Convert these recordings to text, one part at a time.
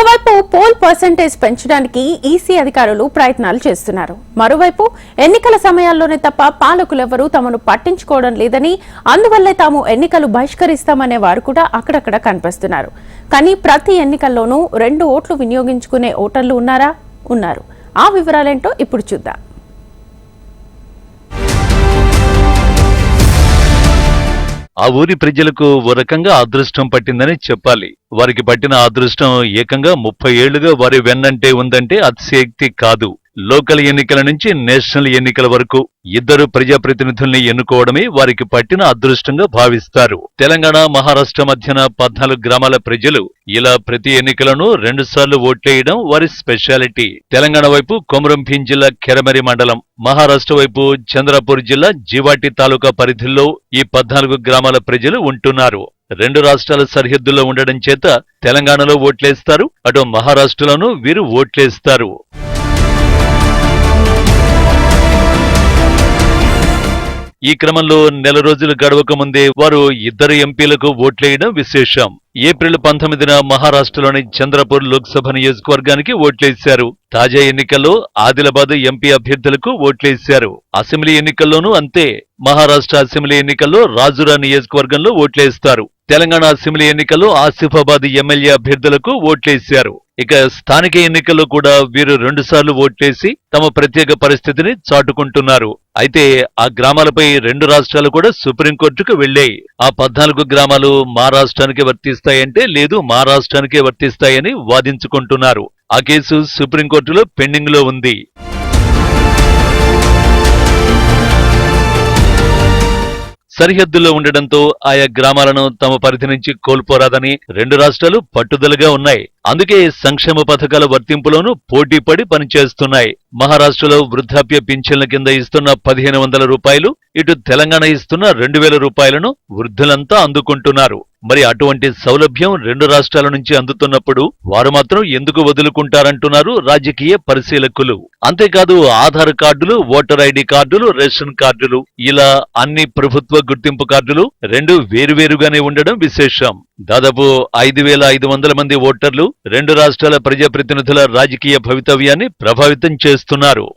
ఒకవైపు pole percentage పెంచడానికి EC అధికారులు ప్రయత్నాలు చేస్తున్నారు. మరోవైపు ఎన్నికల సమయాల్లోనే తప్ప పాలకులెవరూ తమను పట్టించుకోవడం లేదని అందువల్లే తాము ఎన్నికలు బహిష్కరిస్తామనే వారు కూడా అక్కడక్కడ కనిపిస్తున్నారు. కానీ ప్రతి ఎన్నికల్లోనూ రెండు ఓట్లు వినియోగించుకునే ఓటర్లు ఉన్నారా? ఉన్నారు. ఆ వివరాలేంటో ఇప్పుడు చూద్దాం. ఆ ఊరి ప్రజలకు ఓ రకంగా అదృష్టం పట్టిందని చెప్పాలి. వారికి పట్టిన అదృష్టం ఏకంగా ముప్పై ఏళ్ళుగా వారి వెన్నంటే ఉందంటే అతిశయక్తి కాదు. లోకల్ ఎన్నికల నుంచి నేషనల్ ఎన్నికల వరకు ఇద్దరు ప్రజాప్రతినిధుల్ని ఎన్నుకోవడమే వారికి పట్టిన అదృష్టంగా భావిస్తారు. తెలంగాణ మహారాష్ట్ర మధ్యన పద్నాలుగు గ్రామాల ప్రజలు ఇలా ప్రతి ఎన్నికలను రెండుసార్లు ఓట్లేయడం వారి స్పెషాలిటీ. తెలంగాణ వైపు కొమరంభీం జిల్లా కెరమరి మండలం మహారాష్ట్ర వైపు చంద్రపూర్ జిల్లా జీవాటి తాలూకా పరిధిలో ఈ పద్నాలుగు గ్రామాల ప్రజలు ఉంటున్నారు. రెండు రాష్ట్రాల సరిహద్దుల్లో ఉండడం చేత తెలంగాణలో ఓట్లేస్తారు అటు మహారాష్ట్రలోనూ వీరు ఓట్లేస్తారు. ఈ క్రమంలో నెల రోజులు గడవక ముందే వారు ఇద్దరు ఎంపీలకు ఓట్లేయడం విశేషం. ఏప్రిల్ పంతొమ్మిదిన మహారాష్ట్రలోని చంద్రపూర్ లోక్సభ నియోజకవర్గానికి ఓట్లేశారు. తాజా ఎన్నికల్లో ఆదిలాబాద్ ఎంపీ అభ్యర్థులకు ఓట్లేశారు. అసెంబ్లీ ఎన్నికల్లోనూ అంతే. మహారాష్ట్ర అసెంబ్లీ ఎన్నికల్లో రాజురా నియోజకవర్గంలో ఓట్లేస్తారు. తెలంగాణ అసెంబ్లీ ఎన్నికల్లో ఆసిఫాబాద్ ఎమ్మెల్యే అభ్యర్థులకు ఓట్లేశారు. ఇక స్థానిక ఎన్నికల్లో కూడా వీరు రెండుసార్లు ఓట్లేసి తమ ప్రత్యేక పరిస్థితిని చాటుకుంటున్నారు. అయితే ఆ గ్రామాలపై రెండు రాష్ట్రాలు కూడా సుప్రీంకోర్టుకు వెళ్ళాయి ఆ పద్నాలుగు గ్రామాలు మా రాష్ట్రానికి వర్తిస్తాయంటే లేదు మా రాష్ట్రానికే వర్తిస్తాయని వాదించుకుంటున్నారు. ఆ కేసు సుప్రీంకోర్టులో పెండింగ్లో ఉంది. సరిహద్దుల్లో ఉండడంతో ఆయా గ్రామాలను తమ పరిధి నుంచి కోల్పోరాదని రెండు రాష్ట్రాలు పట్టుదలగా ఉన్నాయి. అందుకే సంక్షేమ పథకాల వర్తింపులోనూ పోటీపడి పనిచేస్తున్నాయి. మహారాష్ట్రలో వృద్ధాప్య పింఛన్ల కింద ఇస్తున్న పదిహేను వందల రూపాయలు ఇటు తెలంగాణ ఇస్తున్న రెండు వేల రూపాయలను వృద్ధులంతా అందుకుంటున్నారు. మరి అటువంటి సౌలభ్యం రెండు రాష్ట్రాల నుంచి అందుతున్నప్పుడు వారు మాత్రం ఎందుకు వదులుకుంటారంటున్నారు రాజకీయ పరిశీలకులు. అంతేకాదు ఆధార్ కార్డులు ఓటర్ ఐడి కార్డులు రేషన్ కార్డులు ఇలా అన్ని ప్రభుత్వ గుర్తింపు కార్డులు రెండు వేరువేరుగానే ఉండడం విశేషం. దాదాపు ఐదు వేల ఐదు వందల మంది ఓటర్లు రెండు రాష్ట్రాల ప్రజాప్రతినిధుల రాజకీయ భవితవ్యాన్ని ప్రభావితం చేస్తున్నారు.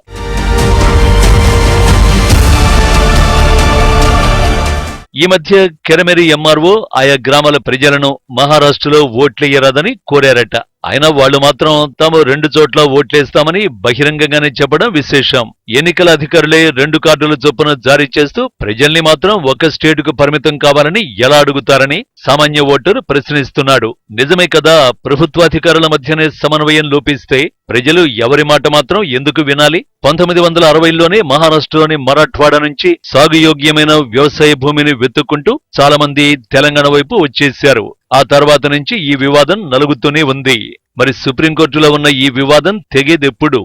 ఈ మధ్య కెరమెరి ఎంఆర్ఓ ఆయా గ్రామాల ప్రజలను మహారాష్ట్రలో ఓట్లేయరాదని కోరారట. అయినా వాళ్ళు మాత్రం తాము రెండు చోట్ల ఓట్లేస్తామని బహిరంగంగానే చెప్పడం విశేషం. ఎన్నికల అధికారులే రెండు కార్డుల చొప్పున జారీ చేస్తూ ప్రజల్ని మాత్రం ఒక స్టేటుకు పరిమితం కావాలని ఎలా అడుగుతారని సామాన్య ఓటరు ప్రశ్నిస్తున్నాడు. నిజమే కదా ప్రభుత్వాధికారుల మధ్యనే సమన్వయం లోపిస్తే ప్రజలు ఎవరి మాట మాత్రం ఎందుకు వినాలి? పంతొమ్మిది వందల అరవైలోనే మహారాష్ట్రలోని మరాఠ్వాడ నుంచి సాగుయోగ్యమైన వ్యవసాయ భూమిని వెతుక్కుంటూ చాలామంది తెలంగాణ వైపు వచ్చేశారు. ఆ తర్వాత నుంచి ఈ వివాదం నలుగుతూనే ఉంది. మరి సుప్రీంకోర్టులో ఉన్న ఈ వివాదం తెగేదెప్పుడు?